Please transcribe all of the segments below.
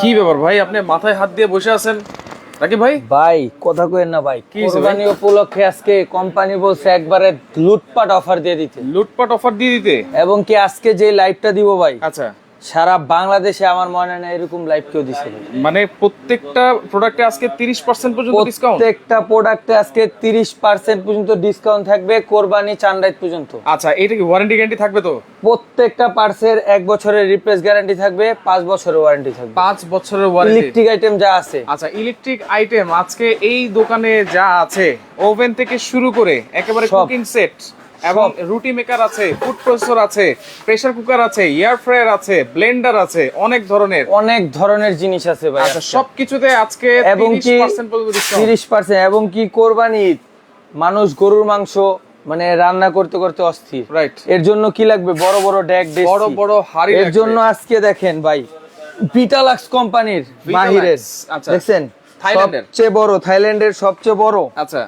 কি ব্যাপার ভাই? আপনি মাথায় হাত দিয়ে বসে আছেন। নাকি ভাই? ভাই কথা কইেন না ভাই? কোরবানি উপলক্ষে আজকে কোম্পানি বলছে একবারে লুটপাট অফার দিয়ে দিতে। লুটপাট অফার দিয়ে দিতে? এবং কি আজকে যে লাইভটা দিব ভাই আচ্ছা। সারা বাংলাদেশে আমার মনে হয় না এরকম লাইভ কেউ দিছে মানে প্রত্যেকটা প্রোডাক্টে আজকে 30% পর্যন্ত ডিসকাউন্ট প্রত্যেকটা প্রোডাক্টে আজকে তিরিশ পার্সেন্ট পর্যন্ত ডিসকাউন্ট থাকবে কোরবানি চান্ডাইত পর্যন্ত। আচ্ছা এটা কি ওয়ারেন্টি গ্যারান্টি থাকবে তো? প্রত্যেকটা পার্সের এক বছরের রিপ্লেস গ্যারান্টি থাকবে পাঁচ বছরের ওয়ারেন্টি থাকবে। পাঁচ বছরের ওয়ারেন্টি ইলেকট্রিক আইটেম যা আছে। আচ্ছা ইলেকট্রিক আইটেম আজকে এই দোকানে যা আছে ওভেন থেকে শুরু করে একেবারে। কুকিং সেট এবং রুটি মেকার আছে ফুড প্রসেসর আছে প্রেসার কুকার আছে এয়ার ফ্রায়ার আছে ব্লেন্ডার আছে অনেক ধরনের। অনেক ধরনের জিনিস আছে ভাই আচ্ছা সবকিছুতে আজকে এবং কি 30% ডিসকাউন্ট তিরিশ পার্সেন্ট এবং কি কোরবানি ঈদ, মানুষ গরুর মাংস মানে রান্না করতে করতে অস্থির। রাইট এর জন্য কি লাগবে? বড় বড় ড্যাক ডেকচি। বড় বড় হাড়ি এর জন্য আজকে দেখেন ভাই ভিটালাক্স কোম্পানির মাহিরের আচ্ছা। দেখছেন? থাইল্যান্ডের? সবচেয়ে বড় থাইল্যান্ডের সবচেয়ে বড়। আচ্ছা।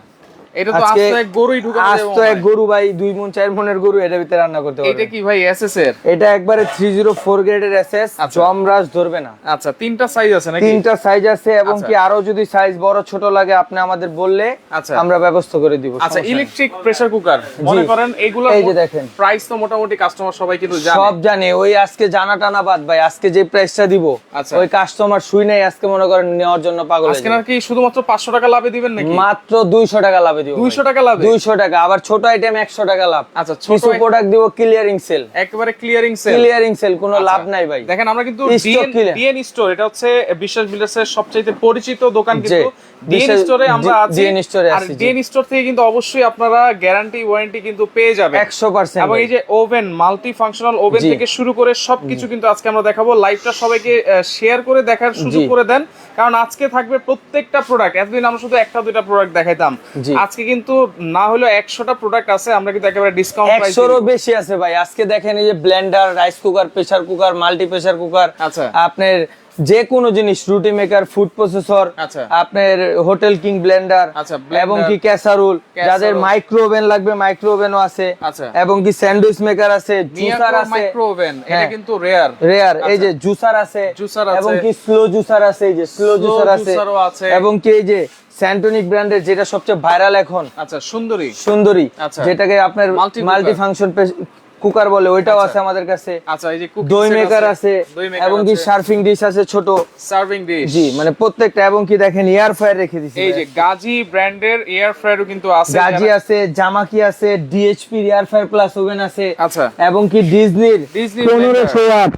এটা তো আস্ত এক গরুই ঢুকানো আজ যাবে তো এক গরু ভাই দুই মন চার মনের গরু এটার ভিতরে রান্না করতে এটা কি ভাই এসএস এর? এটা একবারে থ্রি জিরো ফোর গ্রেডের এসএস। জমরাজ ধরবে না। আচ্ছা তিনটা সাইজ আছে নাকি? তিনটা সাইজ আছে এবং। কি আরও যদি সাইজ বড় ছোট লাগে আপনি আমাদের বললে আচ্ছা। আমরা ব্যবস্থা করে দিব আচ্ছা ইলেকট্রিক প্রেসার কুকার মনে করেন এগুলো এই যে দেখেন। প্রাইস তো মোটামুটি কাস্টমার সবাই কিন্তু জানে। সব জানে। ওই আজকে জানা টানা বাদ ভাই আজকে যে প্রাইসটা দিব আচ্ছা। ওই কাস্টমার শুই নাই আজকে মনে করেন নেওয়ার জন্য পাগল আজকে নাকি শুধুমাত্র 500 টাকা লাভে দিবেন নাকি? মাত্র দুইশো টাকা লাভে দিব 200 টাকা লাভে? দুইশো টাকা আবার ছোট আইটেম একশো টাকা লাভ। আচ্ছা ছোট প্রোডাক্ট দিব ক্লিয়ারিং সেল একেবারে ক্লিয়ারিং সেল ক্লিয়ারিং সেল কোনো লাভ নাই ভাই। দেখেন আমরা কিন্তু ডিএন ডিএন স্টোর এটা হচ্ছে বিশ্বাস বিল্ডার্সের সবচেয়ে পরিচিত দোকান কিন্তু ডিএন স্টোরে আমরা আছি। এ আর আছি, ডিএন স্টোর থেকে কিন্তু অবশ্যই আপনারা গ্যারান্টি ওয়ারেন্টি কিন্তু পেয়ে যাবেন। একশো পার্সেন্ট এবং এই যে ওভেন মাল্টি ফাংশনাল ওভেন থেকে শুরু করে সবকিছু কিন্তু আজকে আমরা দেখাবো। লাইভটা সবাইকে শেয়ার করে দেখার সুযোগ করে দেন। কারণ আজকে থাকবে প্রত্যেকটা প্রোডাক্ট এতদিন আমরা শুধু একটা দুইটা প্রোডাক্ট দেখাইতাম। আজকে কিন্তু না হলেও একশোটা প্রোডাক্ট আছে আমরা কিন্তু একেবারে ডিসকাউন্ট একশোরও বেশি আছে ভাই আজকে দেখেন এই যে blender rice cooker pressure cooker multi pressure cooker আচ্ছা। আপনার যে কোনো জিনিস রুটি মেকার ফুড প্রসেসর আচ্ছা। আপনার হোটেল কিং ব্লেন্ডার আচ্ছা, এবং কি ক্যাসারুল যাদের মাইক্রো ওভেন লাগবে মাইক্রো ওভেনও আছে আচ্ছা। এবং কি স্যান্ডউইচ মেকার আছে জুসার আছে মাইক্রো ওভেন এটা হ্যাঁ। কিন্তু রেয়ার রেয়ার এই যে জুসার আছে Juicer আছে। এবং কি স্লো জুসার আছে এই যে স্লো জুসার আছে আছে। এবং কি এই যে স্যান্টনিক ব্র্যান্ডের যেটা সবচেয়ে ভাইরাল এখন। আচ্ছা সুন্দরী। সুন্দরী আচ্ছা। যেটাকে আপনার মাল্টি ফাংশন কুকার বলে ওইটাও আছে আমাদের কাছে। আচ্ছা এই যে দই মেকার আছে। এবং কি সার্ফিং ডিশ আছে ছোট। সার্ভিং ডিশ জি মানে প্রত্যেকটা এবং কি দেখেন এয়ার ফ্রায়ার রেখে দিছি এই যে গাজি ব্র্যান্ডের এয়ার ফ্রায়ারও কিন্তু আছে গাজি আছে জামাকি আছে DHP air fryer plus oven আছে আচ্ছা। এবং কি ডিজনির ডিজনির পনেরোশো ওয়াট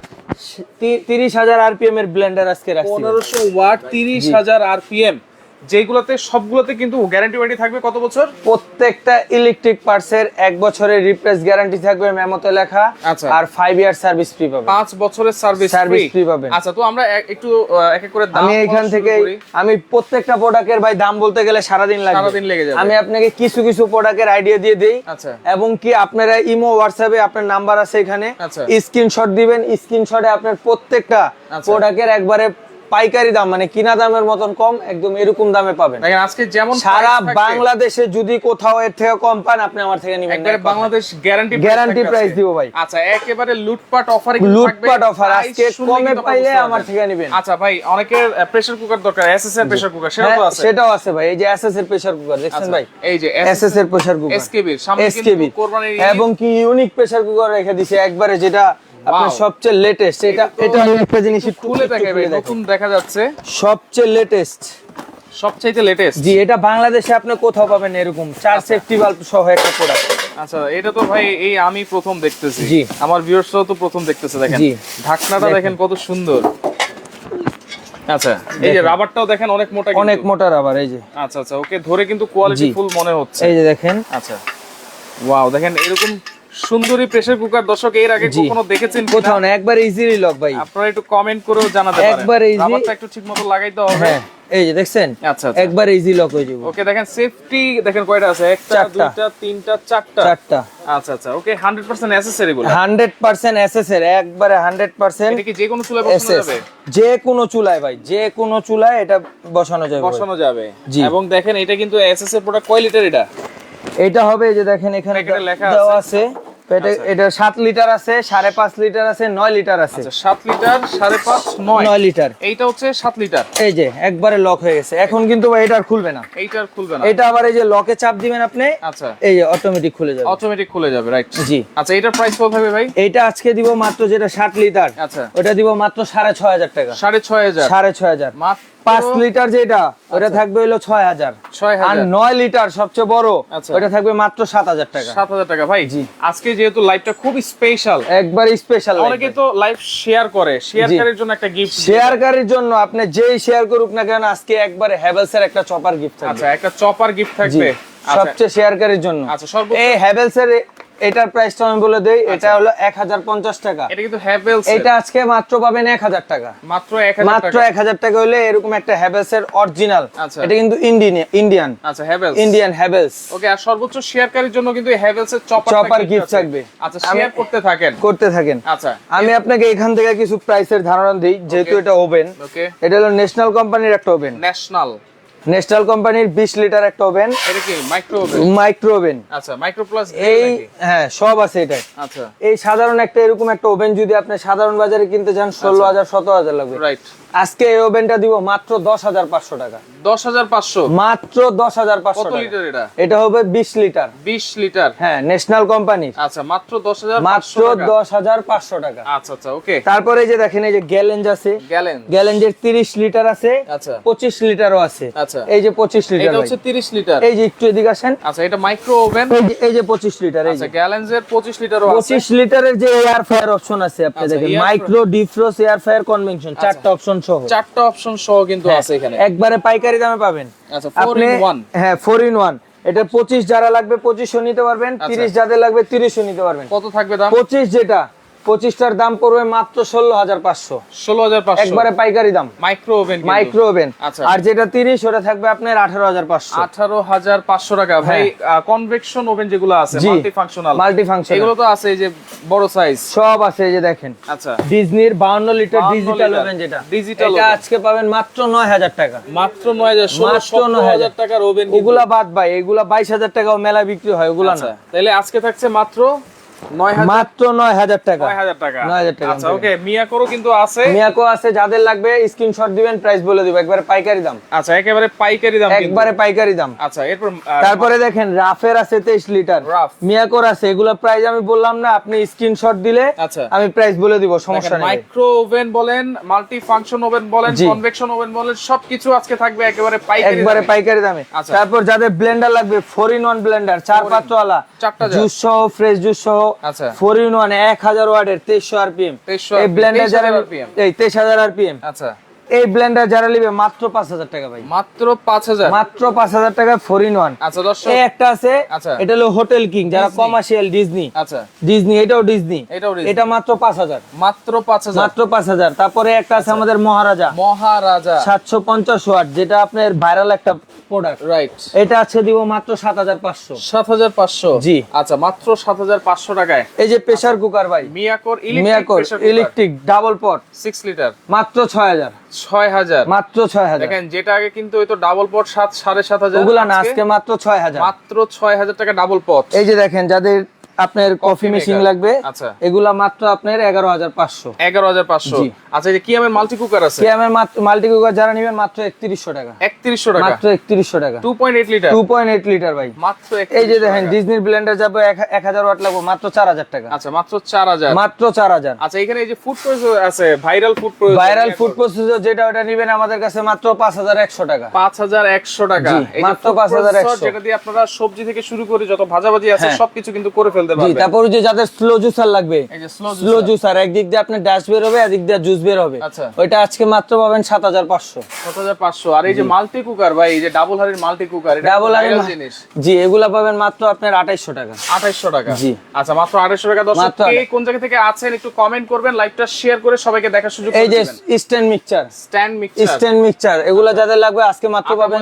তিরিশ হাজার আরপিএম এর ব্লেন্ডার আজকে রাখছি পনেরোশো ওয়াট তিরিশ হাজার আরপিএম যেগুলোতে সবগুলোতে কিন্তু গ্যারান্টি ওয়ারেন্টি থাকবে কত বছর প্রত্যেকটা ইলেকট্রিক পার্টসের এক বছরের রিপ্লেস গ্যারান্টি থাকবে মেমোতে লেখা আচ্ছা। আর ফাইভ ইয়ার সার্ভিস ফ্রি পাবে পাঁচ বছরের সার্ভিস Service free পাবেন। আচ্ছা তো আমরা একটু এক এক করে দাম আমি এখান থেকে আমি প্রত্যেকটা প্রোডাক্টের ভাই দাম বলতে গেলে সারাদিন লাগবে সারাদিন লেগে যাবে। আমি আপনাকে কিছু কিছু প্রোডাক্টের আইডিয়া দিয়ে দেই আচ্ছা এবং কি আপনারা ইমো হোয়াটসঅ্যাপে আপনার নাম্বার আছে এখানে আচ্ছা। স্ক্রিনশট দিবেন স্ক্রিনশটে আপনার প্রত্যেকটা আচ্ছা। প্রোডাক্টের একবারে পাইকারি দাম মানে কিনা দামের মতন কম একদম এরকম দামে পাবেন। দেখেন আজকে যেমন সারা বাংলাদেশে যদি কোথাও এর থেকে কম পান আপনি আমার থেকে নেবেন একবারে বাংলাদেশ গ্যারান্টি Guarantee price দিব ভাই। আচ্ছা একেবারে লুটপাট অফারে লুটপাট অফার আজকে কমে পাইলে আমার থেকে নেবেন। আচ্ছা ভাই অনেকের প্রেসার কুকার দরকার এসএস এর প্রেসার কুকার সেটাও তো হ্যাঁ, আছে। সেটাও আছে ভাই এই যে এসএস এর প্রেসার কুকার দেখছেন আচ্ছা, ভাই? এই যে এসএস এর প্রেসার কুকার এসকেবি সামনে কিন্তু কোরবানির এবং কি ইউনিক প্রেসার কুকার রেখে দিছে একবারে যেটা আপনার সবচেয়ে লেটেস্ট এটা এটা আমি একটা জিনিস খুলে একটু দেখে খুলে দেখো। নতুন দেখা যাচ্ছে। সবচেয়ে লেটেস্ট সবচাইতে লেটেস্ট জি এটা বাংলাদেশে আপনি কোথাও পাবেন এরকম। চার সেফটি বাল্ব সহ একটা প্রোডাক্ট আচ্ছা এটা তো ভাই এই আমি প্রথম দেখতেছি। জি। আমার ভিউয়ার্সরাও তো প্রথম দেখতেছে দেখেন। ঢাকনাটা। দেখেন। কত সুন্দর। আচ্ছা এই যে রাবারটাও দেখেন অনেক মোটা অনেক মোটা রাবার এই যে। আচ্ছা আচ্ছা ওকে ধরে কিন্তু কোয়ালিটি ফুল মনে হচ্ছে। এই যে দেখেন। আচ্ছা। ওয়াও দেখেন এরকম সুন্দরী প্রেসার কুকার দর্শক এর আগে কখনো দেখেছেন কোথাও না একবার ইজিলি লক ভাই। আপনারা একটু কমেন্ট করেও জানাতে পারেন। একবার easy। রাবারটা একটু ঠিকমতো লাগাইতে হবে। হ্যাঁ এই যে দেখছেন? আচ্ছা আচ্ছা। একবার ইজি লক হয়ে যাবে। ওকে দেখেন সেফটি দেখেন কয়টা আছে? একটা দুইটা তিনটা চারটা। চারটা। আচ্ছা আচ্ছা ওকে 100% অ্যাসেসরি গুলো হান্ড্রেড পার্সেন্ট এসএস এর একবারে হান্ড্রেড পার্সেন্ট এটা কি যে কোনো চুলায় বসানো যাবে? যে কোনো চুলায় ভাই যে কোনো চুলায় এটা বসানো যাবে বসানো যাবে। এবং দেখেন এটা কিন্তু এসএস এর প্রোডাক্ট কয় লিটার এটা? এটা হবে যে দেখেন এখানে দেওয়া আছে। এটা এটা সাত লিটার আছে সাড়ে পাঁচ লিটার আছে নয় লিটার আছে। আচ্ছা সাত লিটার সাড়ে পাঁচ নয়। লিটার। এইটা হচ্ছে সাত লিটার। এই যে একবারে লক হয়ে গেছে। এখন কিন্তু এটা আর খুলবে না। এইটার খুলবে না। এটা আবার এই যে লকে চাপ দিবেন আপনি আচ্ছা। এই যে অটোমেটিক খুলে যাবে। অটোমেটিক খুলে যাবে রাইট জি। আচ্ছা এটার প্রাইস কত থাকবে ভাই? এইটা আজকে দিব মাত্র যেটা ষাট লিটার। আচ্ছা। ওটা দিব মাত্র সাড়ে ছয় হাজার টাকা। সাড়ে ছয় হাজার। সাড়ে ছয় হাজার। মাত্র পাঁচ লিটার যেটা ওটা থাকবে হলো ছয় হাজার। ছয় আর নয় লিটার সবচেয়ে বড় আচ্ছা। ওটা থাকবে মাত্র সাত হাজার টাকা। সাত হাজার টাকা। ভাই জি। আজকে যেহেতু লাইভটা খুব স্পেশাল একবার স্পেশাল অনেকে তো লাইভ শেয়ার করে শেয়ারকারীর জন্য একটা গিফট শেয়ারকারীর জন্য আপনি যেই শেয়ার করুক না কেন আজকে একবার হ্যাভেলস এর একটা চপার গিফট থাকবে। আচ্ছা একটা চপার গিফট থাকবে। আচ্ছা। সবচেয়ে শেয়ারকারীর জন্য। আচ্ছা, সর্বোচ্চ- এই হ্যাভেলস এর এটার প্রাইসটা আমি বলে দেই এটা হলো এক হাজার পঞ্চাশ টাকা। এটা কিন্তু হ্যাভেলস এটা আজকে মাত্র পাবেন এক হাজার টাকা। মাত্র এক হাজার মাত্র টাকা এক হাজার টাকা হলে এরকম একটা হ্যাভেলস এর অরিজিনাল আচ্ছা। এটা কিন্তু ইন্ডিয়ান ইন্ডিয়ান আচ্ছা হ্যাভেলস ইন্ডিয়ান হ্যাভেলস ওকে আর সর্বোচ্চ শেয়ারকারীর জন্য কিন্তু হ্যাভেলস এর চপার Chopper gift থাকবে। আচ্ছা শেয়ার করতে থাকেন। করতে থাকেন। আচ্ছা। আমি আপনাকে এখান থেকে কিছু প্রাইসের ধারণা দিই যেহেতু এটা ওভেন ওকে। এটা হলো ন্যাশনাল কোম্পানির একটা ওভেন ন্যাশনাল ন্যাশনাল কোম্পানির বিশ লিটার একটা ওভেন। এটা কি মাইক্রো মাইক্রো ওভেন আচ্ছা মাইক্রো প্লাস এই হ্যাঁ সব আছে এটা। আচ্ছা। এই সাধারণ একটা এরকম একটা ওভেন যদি আপনি সাধারণ বাজারে কিনতে চান ষোলো হাজার সতেরো হাজার লাগবে। রাইট আজকে এই ওভেনটা দিব মাত্র দশ হাজার পাঁচশো টাকা। দশ হাজার পাঁচশো? মাত্র দশ হাজার পাঁচশো কত লিটার এটা? এটা হবে বিশ লিটার। বিশ লিটার? হ্যাঁ ন্যাশনাল কোম্পানির আচ্ছা মাত্র দশ হাজার মাত্র দশ হাজার পাঁচশো টাকা। আচ্ছা আচ্ছা ওকে। তারপরে যে দেখেন এই যে গ্যালেঞ্জ আছে। গেলেন গ্যালেঞ্জের তিরিশ লিটার আছে আচ্ছা। পঁচিশ লিটারও আছে। আচ্ছা। এই যে পঁচিশ লিটার হচ্ছে তিরিশ লিটার। এই যে একটু এদিকে আসেন। আচ্ছা এটা মাইক্রো ওভেন এই যে- পঁচিশ লিটার এই আচ্ছা যে। গ্যালেন্সের পঁচিশ লিটারও আছে। পঁচিশ লিটারের যে এয়ার ফায়ার অপশন আছে আপনি আচ্ছা, দেখেন micro defrost air fryer convection চারটা অপশন সহ চারটা অপশন সহ কিন্তু হ্যাঁ, আছে এখানে। একবারে পাইকারি দামে পাবেন। আচ্ছা 4 ইন ওয়ান হ্যাঁ ফোর ইন ওয়ান এটা পঁচিশ যারা লাগবে পঁচিশশো নিতে পারবেন আচ্ছা। তিরিশ যাদের লাগবে তিরিশশো নিতে পারবেন। কত থাকবে দাম? পঁচিশ যেটা। পঁচিশটার দাম পড়বে মাত্র ষোলো হাজার পাঁচশো। ষোলো হাজার পাঁচশো। একবারে পাইকারি দাম। মাইক্রো ওভেন মাইক্রো ওভেন আচ্ছা। আর যেটা তিরিশ ওটা থাকবে আপনার আঠারো হাজার পাঁচশো। আঠারো হাজার পাঁচশো টাকা। ভাই কনভেকশন ওভেন যেগুলো আছে হ্যাঁ। মাল্টি ফাংশনাল মাল্টি ফাংশন এগুলো তো আছে যে বড় সাইজ সব আছে এই যে দেখেন। আচ্ছা। ডিজনির বাউন্ন লিটার ডিজিটাল ওভেন যেটা। ডিজিটাল এটা আজকে পাবেন মাত্র নয় হাজার টাকা। মাত্র নয় হাজার ষোলো মাত্র 9,000 হাজার টাকার ওভেন ওগুলা বাদ ভাই এগুলা বাইশ হাজার টাকাও মেলা বিক্রি হয় ওগুলা আচ্ছা। না। তাহলে আজকে থাকছে মাত্র নয় হাজার মাত্র নয় হাজার টাকা। নয় হাজার টাকা। আচ্ছা ওকে মিয়াকোরও কিন্তু আছে। মিয়াকো আছে যাদের লাগবে স্ক্রিনশট দিবেন প্রাইস বলে দিব একবারে পাইকারি দাম। আচ্ছা একেবারে পাইকারি দাম একবারে পাইকারি দাম। আচ্ছা এরপর তারপরে দেখেন রাফের আছে তেইশ লিটার। মিয়াকোর আছে এগুলা প্রাইস আমি বললাম না আপনি স্ক্রিনশট দিলে আচ্ছা। আমি প্রাইস বলে দিব সমস্যা নেই। মাইক্রো ওভেন বলেন মাল্টি ফাংশন ওভেন বলেন কনভেকশন ওভেন বলেন সবকিছু আজকে থাকবে একেবারে পাইকারি একবারে। পাইকারি দামে। আচ্ছা। তারপর যাদের ব্লেন্ডার লাগবে ফোর ইন ওয়ান ব্লেন্ডার চার পাত্রওয়ালা। চারটা জুস সহ ফ্রেশ জুস সহ আচ্ছা। ফোর ইউন ওয়ান এক হাজার ওয়াটের তেইশশো আরপিএম। 2300 এই ব্লেন্ডার 23,000 যারা এই তেইশ হাজার আরপিএম। আচ্ছা। এই ব্লেন্ডার যারা নিবে মাত্র পাঁচ হাজার টাকা ভাই। মাত্র পাঁচ হাজার? মাত্র পাঁচ হাজার টাকা ফোর ইন ওয়ান আচ্ছা দর্শক। এই একটা আছে আচ্ছা। এটা হলো হোটেল কিং যারা কমার্শিয়াল ডিজনি আচ্ছা। ডিজনি এটাও ডিজনি এটাও ডিজনি। এটা মাত্র পাঁচ হাজার। মাত্র পাঁচ হাজার। মাত্র পাঁচ হাজার। তারপরে একটা আছে আমাদের মহারাজা। মহারাজা। সাতশো পঞ্চাশ ওয়াট যেটা আপনার ভাইরাল একটা প্রোডাক্ট রাইট এটা আছে দিব মাত্র সাত হাজার পাঁচশো। সাত হাজার পাঁচশো? জি। আচ্ছা মাত্র সাত হাজার পাঁচশো টাকায়। এই যে প্রেসার কুকার ভাই। মিয়াকোর মিয়াকোর electric electric double pot six litre মাত্র ছয় হাজার। ছয় হাজার। মাত্র ছয় হাজার। দেখেন যেটা আগে কিন্তু ওই তো ডাবল পট সাত সাড়ে সাত হাজার। ওগুলা না আজকে মাত্র ছয় হাজার। মাত্র ছয় হাজার টাকা ডাবল পট এই যে দেখেন যাদের আপনার কফি মেশিন লাগবে। আচ্ছা। এগুলা মাত্র আপনার এগারো হাজার পাঁচশো। এগারো হাজার পাঁচশো। আচ্ছা যে কিয়ামের মাল্টি কুকার আছে? সিএমের মাল্টি কুকার যারা নিবেন মাত্র একত্রিশশো টাকা। একত্রিশশো টাকা? মাত্র একত্রিশশো টাকা। Two point eight litre two point eight litre ভাই। মাত্র এই যে দেখেন টাকা। ডিজনির ব্লেন্ডার যাবে এক হাজার ওয়াট লাগবে মাত্র চার হাজার টাকা। আচ্ছা মাত্র চার হাজার। মাত্র চার হাজার। আচ্ছা এখানে এই যে ফুড প্রসেসর আছে viral food viral food processor যেটা ওটা নিবেন আমাদের কাছে মাত্র পাঁচ হাজার একশো টাকা। পাঁচ হাজার একশো টাকা। মাত্র food 5,100 processor যেটা দিয়ে আপনারা সবজি থেকে শুরু করে যত ভাজাভাজি আছে হ্যাঁ। সবকিছু কিন্তু করে ফেলতে জি পারবেন। তারপর যে যাদের স্লো জুসার লাগবে স্লো জুসার একদিক দিয়ে আপনার ড্যাশ বের হবে একদিক দিয়ে জুস বের হবে। আচ্ছা। ওইটা আজকে মাত্র পাবেন সাত হাজার পাঁচশো। সাত হাজার পাঁচশো। আর এই যে মাল্টি কুকার ভাই এই যে ডাবল হাড়ির মাল্টি কুকার এটা ডাবল আর জিনিস। জি এগুলা পাবেন মাত্র আপনার আঠাইশশো টাকা। আঠাইশশো টাকা। জি। আচ্ছা মাত্র আঠাইশশো টাকা। দর্শক কে কোন জায়গা থেকে আছেন একটু কমেন্ট করবেন লাইভটা শেয়ার করে সবাইকে দেখার সুযোগ এই যে stand mixture stand mixer stand mixture এগুলা যাদের লাগবে আজকে মাত্র পাবেন।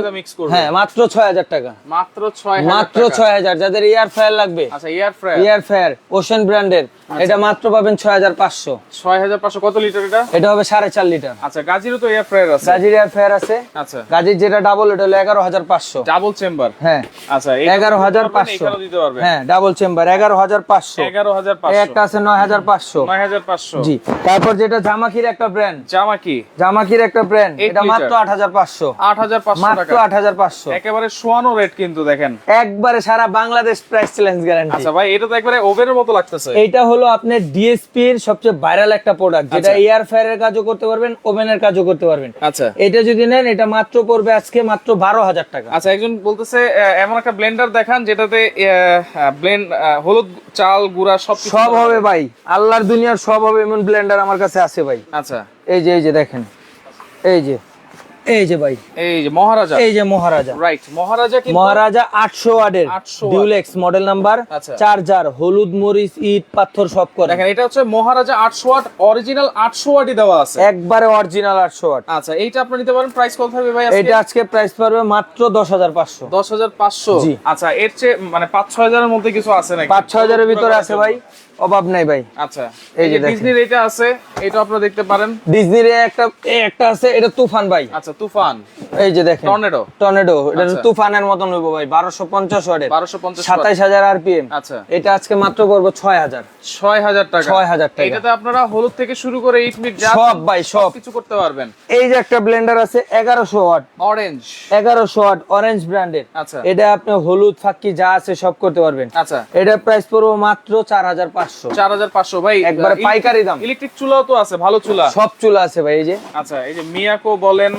হ্যাঁ মাত্র ছয় হাজার টাকা। মাত্র ছয় মাত্র ছয় হাজার। যাদের এয়ার ফায়ার লাগবে। আচ্ছা air fryer air fryer ocean ব্র্যান্ডের এটা মাত্র পাবেন ছয় হাজার পাঁচশো। ছয় হাজার পাঁচশো। কত লিটার এটা? এটা হবে সাড়ে চার লিটার। আচ্ছা গাজিরও তো এয়ার ফ্রায়ার আছে। গাজির এয়ার ফেয়ার আছে। আচ্ছা। গাজির যেটা ডাবল এটা হলো এগারো হাজার পাঁচশো। ডাবল চেম্বার হ্যাঁ। আচ্ছা এগারো হাজার পাঁচশো। দিতে পারবে। হ্যাঁ ডাবল চেম্বার এগারো হাজার পাঁচশো। এগারো হাজার পাঁচশো। একটা আছে নয় হাজার পাঁচশো। নয় হাজার পাঁচশো। জি। তারপর যেটা জামাকির একটা ব্র্যান্ড জামা কি জামাকির একটা ব্র্যান্ড এটা মাত্র। আট হাজার পাঁচশো। আট হাজার পাঁচশো মাত্র আট হাজার পাঁচশো। একেবারে শোয়ানো রেট কিন্তু দেখেন। একবারে সারা বাংলাদেশ প্রাইস চ্যালেঞ্জ গ্যারান্টি আচ্ছা ভাই এটা তো একবারে ওভেনের মতো লাগতেছে। হলো আপনার ডিএসপি এর সবচেয়ে ভাইরাল একটা প্রোডাক্ট যেটা। এয়ার ফায়ারের কাজও করতে পারবেন ওভেনের কাজও করতে পারবেন। আচ্ছা। এটা যদি নেন এটা মাত্র পড়বে আজকে মাত্র বারো হাজার টাকা। আচ্ছা একজন বলতেছে এমন একটা ব্লেন্ডার দেখান যেটাতে ব্লেন্ড হলুদ চাল গুঁড়া সব সব হবে ভাই। আল্লাহর দুনিয়ার সব হবে এমন ব্লেন্ডার আমার কাছে আছে ভাই। আচ্ছা। এই যে এই যে দেখেন। এই যে। এই যে ভাই। এই যে মহারাজা। এই যে মহারাজা। রাইট মহারাজা কিন্তু মহারাজা আটশো ওয়ার্ডের 800 ডিউলেক্স মডেল নাম্বার। চার্জার হলুদ মরিচ ইট পাথর সব করে। দেখেন এটা হচ্ছে মহারাজা আটশো ওয়াট অরিজিনাল আটশো ওয়াটই দেওয়া আছে। একবারে অরিজিনাল আটশো ওয়াট আচ্ছা এইটা আপনি নিতে পারেন প্রাইস কত থাকবে ভাই এটা আজকে প্রাইস পারবে মাত্র দশ হাজার পাঁচশো। দশ হাজার পাঁচশো? জি। আচ্ছা এর চেয়ে মানে পাঁচ ছয় হাজারের মধ্যে কিছু আছে নাকি? পাঁচ ছ হাজারের ভিতরে আছে ভাই। অভাব নাই ভাই। আচ্ছা। এই যে ডিজনির এটা আছে এটা আপনারা দেখতে পারেন। ডিজনির একটা একটা আছে এটা তুফান ভাই। আচ্ছা তুফান। এই যে দেখেন টর্নেডো টর্নেডো এটা আচ্ছা। তুফানের মতন হইব ভাই বারোশো পঞ্চাশ ওয়াটের। বারোশো পঞ্চাশ সাতাইশ হাজার আরপিএম। আচ্ছা। এটা আজকে মাত্র করব ছয় হাজার। ছয় হাজার টাকা। 6,000 টাকা। এটাতে আপনারা হলুদ থেকে শুরু করে যা সব ভাই সব। কিছু করতে পারবেন। এই যে একটা ব্লেন্ডার আছে এগারোশো ওয়াট। অরেঞ্জ এগারোশো ওয়াট অরেঞ্জ ব্র্যান্ডের আচ্ছা। এটা আপনি হলুদ ফাক্কি যা আছে সব করতে পারবেন। আচ্ছা। এটা প্রাইস পড়ব মাত্র চার হাজার হাজার পাঁচশো চার হাজার পাঁচশো। ভাই একবারে পাইকারি দাম। ইলেকট্রিক চুলাও তো আছে ভালো চুলা। সব চুলা আছে ভাই এই যে। আচ্ছা এই যে মিয়াকো বলেন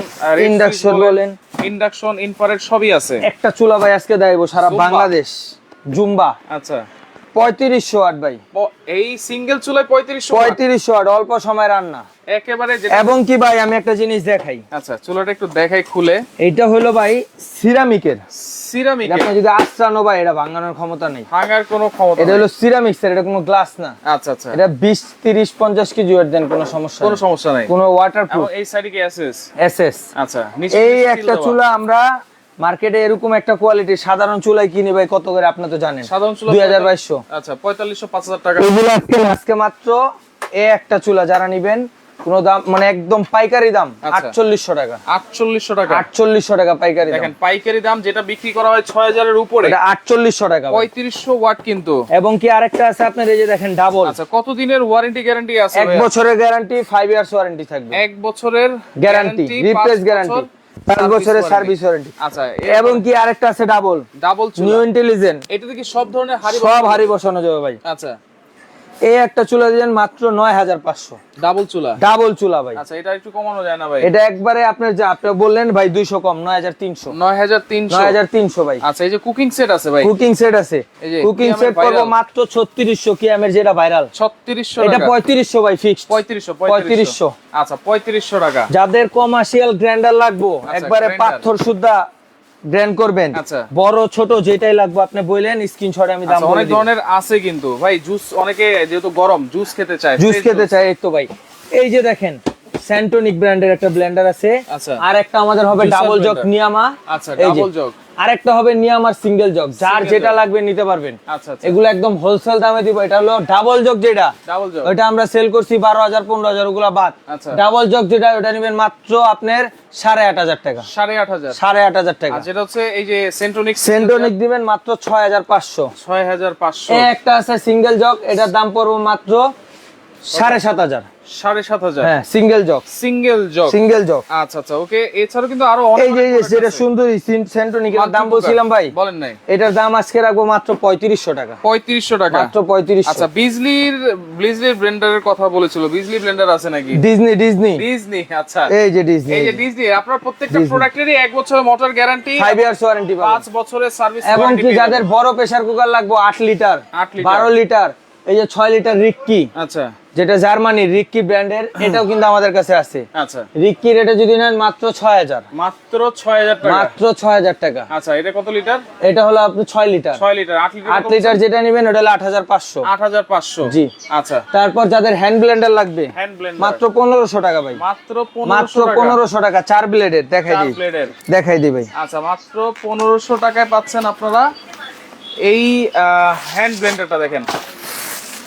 ইন্ডাকশন বলেন। ইন্ডাকশন ইনফ্রারেড সবই আছে। একটা চুলা ভাই আজকে দেখাবো সারা বাংলাদেশ। জুম্বা। আচ্ছা। পঁয়ত্রিশশো ওয়াট ভাই। এই সিঙ্গেল চুলায় পঁয়ত্রিশশো পঁয়ত্রিশশো ওয়াট অল্প সময় রান্না। একেবারে এবং কি ভাই আমি একটা জিনিস দেখাই। আচ্ছা চুলাটা একটু দেখাই খুলে। এইটা হলো ভাই সিরামিকের। সিরামিক আপনি যদি আশ্রানো ভাই এটা ভাঙানোর ক্ষমতা নেই। ভাঙার কোনো ক্ষমতা এটা। হলো সিরামিক্স এটা কোনো গ্লাস না। আচ্ছা আচ্ছা। এটা বিশ তিরিশ পঞ্চাশ কেজি ওয়েট দেন কোনো সমস্যা কোনো সমস্যা নাই। কোনো ওয়াটার এবং প্রুফ এই সাইডে কি এসএস এসএস আচ্ছা এই একটা চুলা আমরা মার্কেটে এরকম একটা কোয়ালিটি সাধারণ চুলাই কিনে ভাই কত করে আপনি তো জানেন? সাধারণ চুলা দুই হাজার বাইশশো। আচ্ছা পঁয়তাল্লিশশো পাঁচ হাজার টাকা। এগুলো আজকে আজকে মাত্র এ একটা চুলা যারা নিবেন কোনো দাম মানে একদম পাইকারি দাম আচ্ছা। আটচল্লিশশো টাকা। আটচল্লিশশো টাকা। আটচল্লিশশো টাকা পাইকারি দেখেন পাইকারি দাম যেটা বিক্রি করা হয় ছয় হাজারের উপরে। এটা আটচল্লিশশো টাকা ভাই। পঁয়ত্রিশশো ওয়াট কিন্তু। এবং কি আরেকটা আছে আপনার এই যে দেখেন ডাবল। আচ্ছা কতদিনের ওয়ারেন্টি গ্যারান্টি আছে এক বছরের গ্যারান্টি ফাইভ ইয়ার্স ওয়ারেন্টি থাকবে। এক বছরের গ্যারান্টি রিপ্লেস গ্যারান্টি পাঁচ বছরের সার্ভিস ওয়ারেন্টি আচ্ছা এবং কি আরেকটা আছে ডাবল ডাবল নিউ ইন্টেলিজেন্ট এটাতে কি সব ধরনের হাড়ি সব হাড়ি বসানো যাবে ভাই। আচ্ছা। এই একটা চুলা দিলেন মাত্র নয় হাজার পাঁচশো। ডাবল চুলা? ডাবল চুলা ভাই। আচ্ছা এটা একটু কমানো যায় না ভাই? এটা একবারে আপনার যা আপনি বললেন ভাই দুইশো কম নয় হাজার তিনশো। নয় হাজার তিনশো? নয় হাজার তিনশো ভাই। আচ্ছা এই যে কুকিং সেট আছে ভাই? কুকিং সেট আছে। কুকিং সেট করব মাত্র ছত্রিশশো কিয়ামের যেটা ভাইরাল ছত্রিশশো এটা পঁয়ত্রিশশো ভাই ফিক্সড পঁয়ত্রিশশো পঁয়ত্রিশশো। আচ্ছা পঁয়ত্রিশশো টাকা। যাদের কমার্শিয়াল গ্রাইন্ডার লাগবো আচ্ছা, একবারে পাথর সুদ্ধা গ্র্যান্ড করবেন। আচ্ছা। বড় ছোট যেটাই লাগবে আপনি বললেন স্ক্রিনশটে আমি দাম আচ্ছা, অনেক ধরনের আছে কিন্তু। ভাই জুস অনেকে যেহেতু গরম জুস খেতে চায় জুস খেতে চায় এই তো ভাই। এই যে দেখেন স্যান্টনিক ব্র্যান্ডের একটা ব্লেন্ডার আছে। আচ্ছা। আর একটা আমাদের হবে ডাবল জগ নিয়ামা। আচ্ছা ডাবল জগ। আরেকটা হবে নিয়ামার সিঙ্গেল জগ যার যেটা লাগবে নিতে পারবেন। আচ্ছা আচ্ছা। এগুলো একদম হোলসেল দামে দিব। এটা হলো ডাবল জগ যেটা। ওইটা আমরা সেল করছি বারো হাজার পনেরো হাজার ওগুলা বাদ। আচ্ছা। ডাবল জগ যেটা ওটা নেবেন মাত্র আপনার সাড়ে আট হাজার টাকা। সাড়ে আট হাজার। সাড়ে আট হাজার টাকা। যেটা হচ্ছে এই যে সেন্ট্রোনিক সেন্টনিক দিবেন মাত্র ছয় হাজার পাঁচশো। ছয় হাজার পাঁচশো। একটা আছে সিঙ্গেল জগ এটার দাম পড়বে মাত্র সাড়ে সাত হাজার। সাড়ে সাত হাজার। হ্যাঁ single jug single jug single jug আচ্ছা আচ্ছা ওকে এছাড়াও কিন্তু আরও অনেক এই যে যেটা। সুন্দরী সেন্টনিক দাম বলছিলাম ভাই? বলেন নাই। এটার দাম আজকে রাখব মাত্র পঁয়ত্রিশশো টাকা। পঁয়ত্রিশশো টাকা। মাত্র পঁয়ত্রিশশো। আচ্ছা বিজলির বিজলির ব্লেন্ডারের কথা বলেছিল। বিজলি ব্লেন্ডার আছে নাকি? ডিজনি ডিজনি ডিজনি আচ্ছা। এই যে ডিজনি এই যে ডিজনি আপনার প্রত্যেকটা। প্রোডাক্টেরই এক বছরের motor guarantee five years warranty পাঁচ বছরের সার্ভিস এবং কি যাদের বড় প্রেসার কুকার লাগবে আট লিটার আট লিটার। বারো লিটার এই যে ছয় লিটার রিক্কি। আচ্ছা। যেটা জার্মানির রিক্কি ব্র্যান্ডের এটাও কিন্তু আমাদের কাছে আছে। আচ্ছা। রিক্কি রেটে যদি নেন মাত্র ছয় হাজার। মাত্র ছয় হাজার টাকা? মাত্র ছয় হাজার টাকা। আচ্ছা এটা কত লিটার? এটা হলো আপনি ছয় লিটার। ছয় লিটার। আট লিটার আট লিটার যেটা নেবেন ওটা হলো আট হাজার পাঁচশো। আট হাজার পাঁচশো? জি। আচ্ছা। তারপর যাদের হ্যান্ড ব্লেন্ডার লাগবে হ্যান্ড ব্লেন্ডার। মাত্র পনেরোশো টাকা ভাই। মাত্র মাত্র পনেরোশো টাকা। পনেরোশো টাকা চার ব্লেডের দেখাই চার দিই। প্লেটের দেখাই দিই ভাই। আচ্ছা মাত্র পনেরোশো টাকায় পাচ্ছেন আপনারা এই হ্যান্ড ব্লেন্ডারটা দেখেন।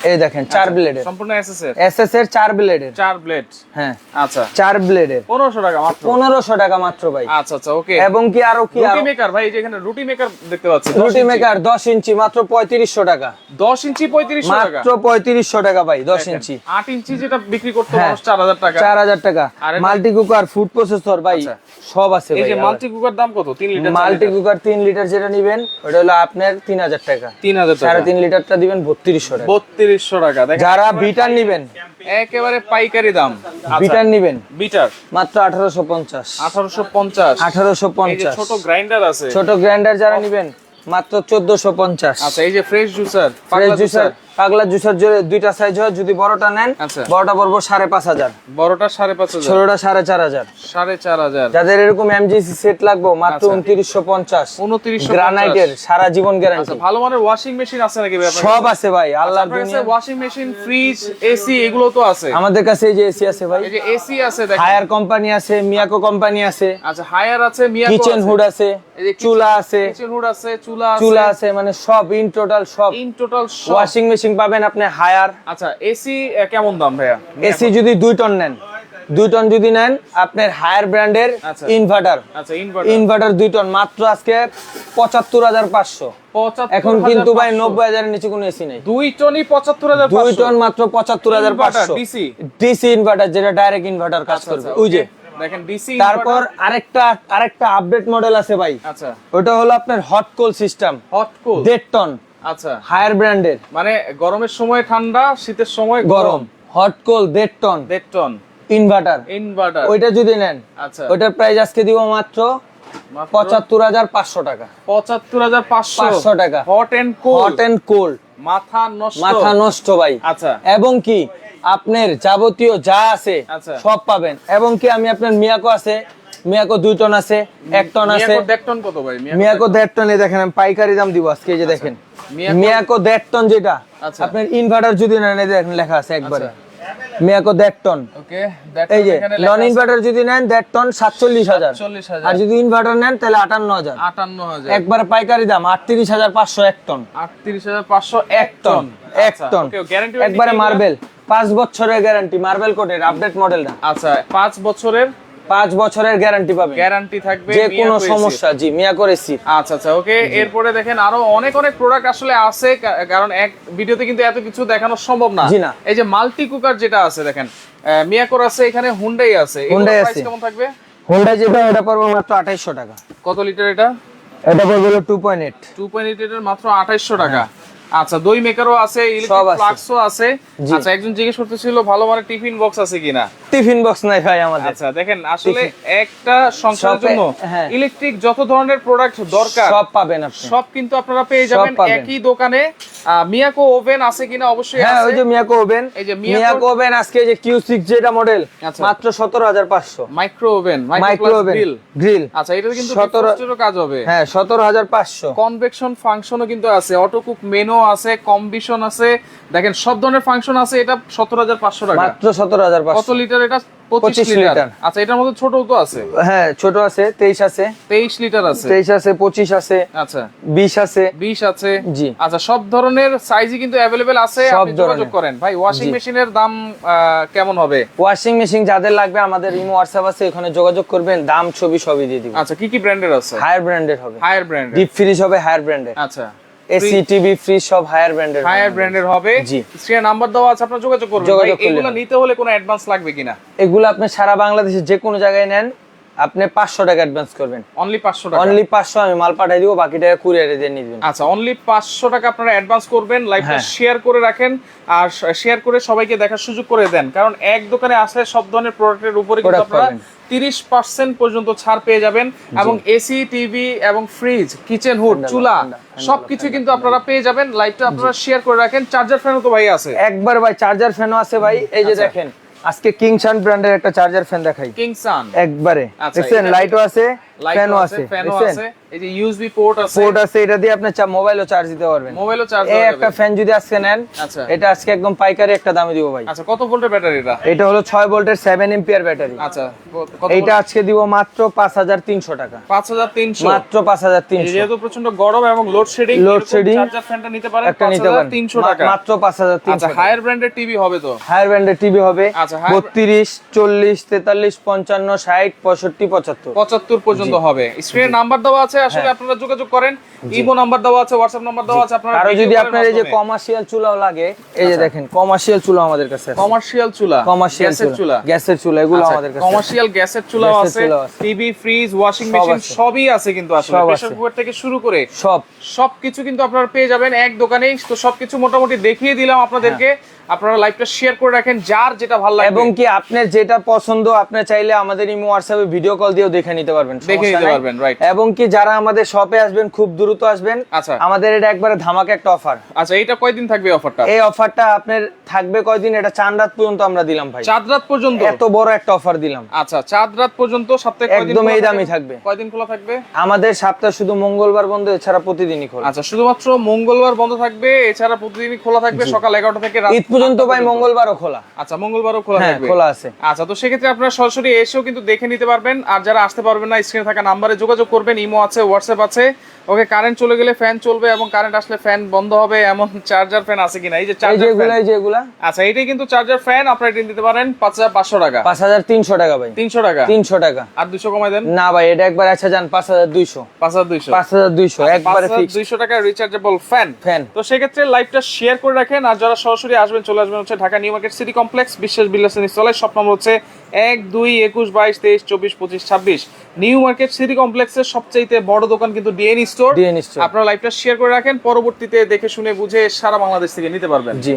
এই দেখেন চার ব্লেডের সম্পূর্ণ এসএস এর এস এস এর চার ব্লেডের চার ব্লেড হ্যাঁ আচ্ছা। চার ব্লেডের পনেরোশো টাকা মাত্র। পনেরোশো টাকা মাত্র ভাই। আচ্ছা আচ্ছা ওকে এবং কি আরও কি রুটি মেকার ভাই এই যে এখানে রুটি মেকার দেখতে পাচ্ছি রুটি মেকার দশ ইঞ্চি মাত্র পঁয়ত্রিশশো টাকা। দশ ইঞ্চি পঁয়ত্রিশশো টাকা? মাত্র পঁয়ত্রিশশো টাকা ভাই দশ ইঞ্চি। আট ইঞ্চি যেটা বিক্রি করতো হ্যাঁ। মানুষ চার হাজার টাকা। চার হাজার টাকা। মাল্টি কুকার ফুড প্রসেসর ভাই আচ্ছা। সব আছে এই যে মাল্টি কুকার দাম কত? তিন লিটার মাল্টি কুকার তিন লিটার যেটা নিবেন ওটা হলো আপনার তিন হাজার টাকা। তিন হাজার টাকা। সাড়ে তিন লিটারটা দিবেন বত্রিশশো টাকা। বত্রিশশো টাকা। যারা বিটার নিবেন। একেবারে পাইকারি দাম। আচ্ছা বিটার নিবেন। বিটার? মাত্র আঠারোশো পঞ্চাশ। আঠারোশো পঞ্চাশ। আঠারোশো পঞ্চাশ। ছোট গ্রাইন্ডার আছে। ছোট গ্রাইন্ডার যারা নিবেন মাত্র চোদ্দশো পঞ্চাশ। আচ্ছা এই যে ফ্রেশ জুসার ফ্রেশ জুসার পাগলা জুসার দুইটা সাইজ হয় যদি বড়টা নেন আচ্ছা। বড়টা পড়ব সাড়ে পাঁচ হাজার। বড়টা সাড়ে পাঁচ হাজার। ছোটটা সাড়ে চার হাজার। সাড়ে চার হাজার। যাদের এরকম এমজিসি সেট লাগবে মাত্র আচ্ছা। উনত্রিশশো পঞ্চাশ। উনত্রিশশো গ্রানাইটের সারা জীবন আচ্ছা গ্যারান্টি ভালো মানের ওয়াশিং মেশিন আছে নাকি সব আছে ভাই আল্লাহর দুনিয়া। ওয়াশিং মেশিন ফ্রিজ এসি এগুলো তো আছে। আমাদের কাছে এই যে এসি আছে ভাই। এই যে এসি আছে দেখেন। হায়ার কোম্পানি আছে মিয়াকো কোম্পানি আছে। আচ্ছা হায়ার আছে মিয়াকো কিচেন হুড আছে চুলা আছে। কিচেন হুড আছে চুলা আছে। চুলা আছে মানে সব ইন টোটাল সব। ইন টোটাল সব। ওয়াশিং মেশিন পাবেন আপনি হায়ার আচ্ছা এসি কেমন দাম ভাইয়া? এসি যদি দুই টন নেন। দুই টন যদি নেন আপনার হায়ার ব্র্যান্ডের আচ্ছা। ইনভার্টার আচ্ছা ইনভার্টার ইনভার্টার দুই টন মাত্র আজকে পঁচাত্তর হাজার পাঁচশো। এখন কিন্তু ভাই নব্বই হাজারের নিচে কোনো এসি নেই। দুই টনই পঁচাত্তর হাজার দুই টন মাত্র পঁচাত্তর হাজার পাঁচশো। ডিসি ইনভার্টার যেটা ডাইরেক্ট ইনভার্টার কাজ করবে। ওই যে। ডিসি তারপর আরেকটা আরেকটা আপডেট মডেল আছে ভাই। আচ্ছা। ওটা হলো আপনার hot cold system hot cool দেড় টন আচ্ছা। হায়ার ব্র্যান্ডের মানে গরমের সময় ঠান্ডা শীতের সময় গরম। হট কোল দেড় টন দেড় টন ইনভার্টার ইনভার্টার ওইটা যদি নেন আচ্ছা। ওইটার প্রাইস আজকে দিব মাত্র পঁচাত্তর হাজার পাঁচশো টাকা। পঁচাত্তর হাজার পাঁচশো। 500 টাকা। Hot and cold hot and cold মাথা নষ্ট। মাথা নষ্ট ভাই। আচ্ছা। এবং কি আপনার যাবতীয় যা আছে আচ্ছা। সব পাবেন। এবং কি আমি আপনার মিয়াকো আছে মিয়াকো দুই টন আছে এক টন আছে। মিয়াকো দেড় টন কত ভাই? মিয়াকো মিয়াকো দেড় টন দেখেন আমি পাইকারি দাম দিব আজকে এই যে দেখেন। মিয়াকো- দেড় টন যেটা আচ্ছা। আপনার ইনভার্টার যদি নেন দেখেন লেখা আছে একবারে। মিয়াকো দেড় টন। এই যে নন ইনভার্টার যদি নেন দেড় টন সাতচল্লিশ হাজার। আর যদি ইনভার্টার নেন তাহলে আটান্ন হাজার। আটান্ন হাজার। একবারে পাইকারি দাম আটত্রিশ হাজার পাঁচশো এক টন। আটত্রিশ হাজার পাঁচশো এক টন। টন এক টন। একবারে মার্বেল পাঁচ বছরের গ্যারান্টি মার্বেল কোটের আপডেট মডেলটা আচ্ছা পাঁচ বছরের পাঁচ বছরের গ্যারান্টি পাবেন। গ্যারান্টি থাকবে যে কোনো সমস্যা জি মিয়া করে এসি। আচ্ছা আচ্ছা ওকে এরপরে দেখেন আরও অনেক অনেক প্রোডাক্ট আসলে আছে কারণ এক ভিডিওতে কিন্তু এত কিছু দেখানো সম্ভব না। জি না। এই যে মাল্টি কুকার যেটা আছে দেখেন মিয়াকোর আছে এখানে হুন্ডাই আছে। price আছে। কেমন থাকবে? হোন্ডা যেটা এটা পড়বে মাত্র আঠাইশশো টাকা। কত লিটার এটা? এটা পড়বে হলো two point eight two point eight litre মাত্র আঠাইশশো টাকা। আচ্ছা দই মেকারও আছে ইলেকট্রিক আছে। ফ্লাক্সও আছে। আচ্ছা একজন জিজ্ঞেস করতেছিল ভালো মানে টিফিন বক্স আছে কিনা? টিফিন বক্স নাই ভাই আমাদের। আচ্ছা দেখেন আসলে একটা সংসারের জন্য হ্যাঁ। ইলেকট্রিক যত ধরনের প্রোডাক্ট দরকার সব পাবেন আপনি। সব কিন্তু আপনারা পেয়ে যাবেন একই দোকানে। মিয়াকো ওভেন আছে কিনা? অবশ্যই হ্যাঁ ওই যে মিয়াকো ওভেন এই যে মিয়াকো- ওভেন আজকে যে কিউ সিক্স যেটা মডেল আচ্ছা। মাত্র সতেরো হাজার পাঁচশো। Micro oven micro oven grill grill আচ্ছা এটা কিন্তু 17 defroster-এরও কাজ হবে। হ্যাঁ সতেরো হাজার পাঁচশো। কনভেকশন ফাংশনও কিন্তু আছে। অটো কুক মেনু আছে কম্বিশন আছে। দেখেন সব ধরনের ফাংশন আছে এটা সতেরো হাজার পাঁচশো টাকা। মাত্র সতেরো হাজার কত লিটার এটা? পঁচিশ লিটার। আচ্ছা এটার মধ্যে ছোট তো আছে? হ্যাঁ ছোট আছে তেইশ আছে। তেইশ লিটার আছে? তেইশ আছে পঁচিশ আছে আচ্ছা। বিশ আছে। বিশ আছে? জি। আচ্ছা সব ধরনের সাইজই কিন্তু অ্যাভেলেবেল আছে আপনি যোগাযোগ করেন। ভাই ওয়াশিং মেশিনের দাম কেমন হবে? ওয়াশিং মেশিন যাদের লাগবে আমাদের ইমো হোয়াটসঅ্যাপ আছে ওখানে যোগাযোগ করবেন। দাম ছবি সবই দিয়ে দিব। আচ্ছা কি কি ব্র্যান্ডের আছে? হায়ার ব্র্যান্ডেড হবে। হায়ার ব্র্যান্ডের ডিপ ফ্রিজ হবে হায়ার ব্র্যান্ডেড আচ্ছা। এসি টিভি ফ্রিজ সব হায়ার ব্র্যান্ডেড হায়ার ব্র্যান্ডের হবে। জি। স্ক্রিনে নাম্বার দেওয়া আছে আপনারা যোগাযোগ করবেন যোগাযোগ এগুলো নিতে হলে কোনো অ্যাডভান্স লাগবে কিনা? এগুলো আপনি সারা বাংলাদেশে যে কোনো জায়গায় নেন আপনি পাঁচশো টাকা অ্যাডভান্স করবেন। অনলি পাঁচশো টাকা? অনলি পাঁচশো আমি মাল পাঠাই দিব বাকি টাকা কুরিয়ারে দিয়ে নিয়ে দিবেন। আচ্ছা অনলি পাঁচশো টাকা আপনারা অ্যাডভান্স করবেন লাইভটা হ্যাঁ। শেয়ার করে রাখেন আর শেয়ার করে সবাইকে দেখার সুযোগ করে দেন। কারণ এক দোকানে আসলে সব ধরনের প্রোডাক্টের উপরে কিন্তু আপনারা। তিরিশ পার্সেন্ট পর্যন্ত ছাড় পেয়ে যাবেন এবং এসি টিভি এবং ফ্রিজ কিচেন হুড চুলা সবকিছু কিন্তু আপনারা পেয়ে যাবেন। লাইভটা আপনারা শেয়ার করে রাখেন। চার্জার ফ্যানও তো ভাই আছে। একবার ভাই চার্জার ফ্যানও আছে ভাই। এই যে আচ্ছা। দেখেন আজকে কিংসান ব্র্যান্ডের একটা চার্জার ফ্যান দেখাই। কিংসান একবারে। আচ্ছা, দেখছেন লাইটও আছে। ফ্যানও আছে ফ্যানও? আছে এই যে ইউএসবি পোর্ট আছে। পোর্ট আছে এটা দিয়ে আপনি মোবাইলও চার্জ দিতে পারবেন। মোবাইলও চার্জ এই একটা ফ্যান যদি আজকে নেন আচ্ছা। এটা আজকে একদম পাইকারি একটা দামে দিব ভাই। আচ্ছা কত ভোল্টের ব্যাটারি এটা? এটা হলো ছয় ভোল্টের সেভেন এম্পিয়ার ব্যাটারি। আচ্ছা এইটা আজকে দিব মাত্র পাঁচ হাজার তিনশো টাকা। পাঁচ হাজার তিনশো। মাত্র পাঁচ হাজার তিনশো। যেহেতু প্রচণ্ড গরম এবং load shedding Load shedding, charger ফ্যানটা নিতে পারেন একটা নিতে পারেন। তিনশো মা- টাকা। মাত্র পাঁচ হাজার আচ্ছা হায়ার ব্র্যান্ডের টিভি হবে তো? হায়ার ব্যান্ডের টিভি হবে। আচ্ছা, higher- বত্রিশ চল্লিশ তেতাল্লিশ পঞ্চান্ন ষাট পঁয়ষট্টি পঁচাত্তর। পঁচাত্তর পর্যন্ত হবে। স্ক্রিনে নাম্বার দেওয়া আছে আসলে হ্যাঁ। আপনারা যোগাযোগ করেন। ইমো নাম্বার দেওয়া আছে হোয়াটসঅ্যাপ নাম্বার দেওয়া আছে আপনারা video যদি আপনার এই যে কমার্শিয়াল চুলাও লাগে এই আচ্ছা। যে দেখেন কমার্শিয়াল চুলা আমাদের কাছে আছে। কমার্শিয়াল চুলা। কমার্শিয়াল গ্যাসের চুলা। গ্যাসের চুলা এগুলো আমাদের কাছে আছে। কমার্শিয়াল গ্যাসের চুলাও আছে টিভি ফ্রিজ ওয়াশিং মেশিন সবই আছে কিন্তু আসলে। প্রেসার কুকার থেকে শুরু করে সব। সবকিছু কিন্তু আপনারা পেয়ে যাবেন এক দোকানেই। তো সবকিছু মোটামুটি দেখিয়ে দিলাম আপনাদেরকে। আপনারা লাইভটা শেয়ার করে রাখেন যার যেটা ভালো লাগবে। এবং কি আপনার যেটা পছন্দ আপনি চাইলে আমাদের ইমো হোয়াটসঅ্যাপে ভিডিও কল দিয়েও দেখে নিতে পারবেন। দেখে নিতে পারবেন, right. এবং কি যারা আমাদের শপে আসবেন খুব দ্রুত আসবেন। আচ্ছা। আমাদের এটা একবারে ধামাকা একটা অফার আচ্ছা এইটা কয়দিন থাকবে অফারটা এই অফারটা আপনার থাকবে কয়দিন? এটা চান রাত পর্যন্ত আমরা দিলাম ভাই। চাঁদ রাত পর্যন্ত? এত বড় একটা অফার দিলাম। আচ্ছা চাঁদ রাত পর্যন্ত সপ্তাহে কয়দিন একদম এই দামই থাকবে। কয়দিন খোলা থাকবে? আমাদের সপ্তাহ শুধু মঙ্গলবার বন্ধ এছাড়া প্রতিদিনই খোলা। আচ্ছা শুধুমাত্র মঙ্গলবার বন্ধ থাকবে এছাড়া প্রতিদিনই খোলা থাকবে সকাল এগারোটা থেকে রাত পর্যন্ত ভাই মঙ্গলবারও খোলা। আচ্ছা মঙ্গলবারও খোলা হ্যাঁ থাকবে। খোলা আছে। আচ্ছা তো সেক্ষেত্রে আপনারা সরাসরি এসেও কিন্তু দেখে নিতে পারবেন। আর যারা আসতে পারবেন না স্ক্রিনে থাকা নাম্বারে যোগাযোগ করবেন। ইমো আছে হোয়াটসঅ্যাপ আছে। ওকে কারেন্ট চলে গেলে ফ্যান চলবে এবং কারেন্ট আসলে ফ্যান বন্ধ হবে এমন চার্জার ফ্যান আছে কিনা? এই যে চার্জার ফ্যান এই যেগুলা। আচ্ছা এইটাই কিন্তু চার্জার ফ্যান আপনারা এটা নিতে পারেন পাঁচ হাজার পাঁচশো টাকা। পাঁচ হাজার তিনশো টাকা ভাই। তিনশো টাকা? তিনশো টাকা। আর দুশো কমাই দেন? না ভাই এটা একবার আচ্ছা যান পাঁচ হাজার দুইশো। পাঁচ হাজার দুইশো। পাঁচ হাজার দুইশো একবারে ফিক্স দুইশো টাকা রিচার্জেবল ফ্যান ফ্যান তো সেক্ষেত্রে লাইভটা শেয়ার করে রাখেন আর যারা সরাসরি আসবেন চলে আসবেন হচ্ছে Dhaka new market city complex Biswas বিল্লাস নিস্তলায় সব নম্বর হচ্ছে এক দুই একুশ বাইশ তেইশ চব্বিশ পঁচিশ ছাব্বিশ। নিউ মার্কেট সিটি কমপ্লেক্সের সবচাইতে বড় দোকান কিন্তু ডিএন স্টোর ডিএন স্টোর আপনারা লাইভটা শেয়ার করে রাখেন পরবর্তীতে দেখে শুনে বুঝে সারা বাংলাদেশ থেকে নিতে পারবেন। জি।